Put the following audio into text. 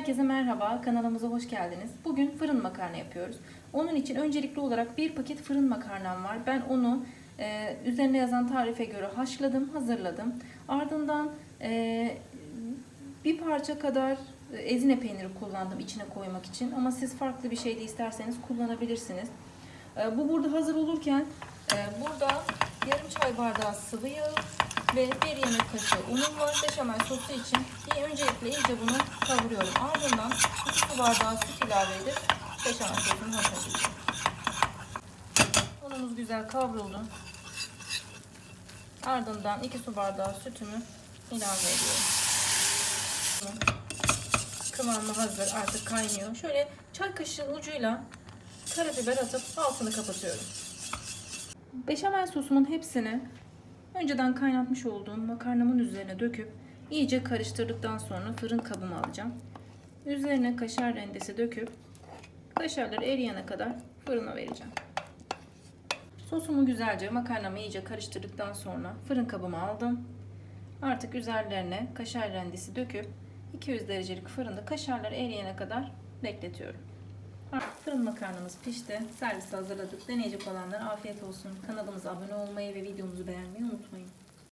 Herkese merhaba, kanalımıza hoş geldiniz. Bugün fırın makarna yapıyoruz. Onun için öncelikli olarak bir paket fırın makarnam var. Ben onu e, üzerine yazan tarife göre haşladım, hazırladım. Ardından e, bir parça kadar ezine peyniri kullandım içine koymak için. Ama siz farklı bir şey de isterseniz kullanabilirsiniz. E, bu burada hazır olurken e, burada yarım çay bardağı sıvı yağ ve bir yemek kaşığı unum var. Beşamel sosu için bir öncelikle iyice bunu kavuruyorum. Ardından 2 su bardağı süt ilave edip beşamel sosunu hazırlayacağım. Unumuz güzel kavruldu. Ardından 2 su bardağı sütümü ilave ediyorum. Kıvamı hazır artık kaynıyor. Şöyle çay kaşığı ucuyla karabiber atıp altını kapatıyorum. Beşamel sosumun hepsini önceden kaynatmış olduğum makarnamın üzerine döküp iyice karıştırdıktan sonra fırın kabıma alacağım. Üzerine kaşar rendesi döküp kaşarları eriyene kadar fırına vereceğim. Sosumu güzelce makarnamı iyice karıştırdıktan sonra fırın kabıma aldım. Artık üzerlerine kaşar rendesi döküp 200 derecelik fırında kaşarları eriyene kadar bekletiyorum. Artık fırın makarnamız pişti. Servis hazırladık. Deneyecek olanlara afiyet olsun. Kanalımıza abone olmayı ve videomuzu beğenmeyi unutmayın.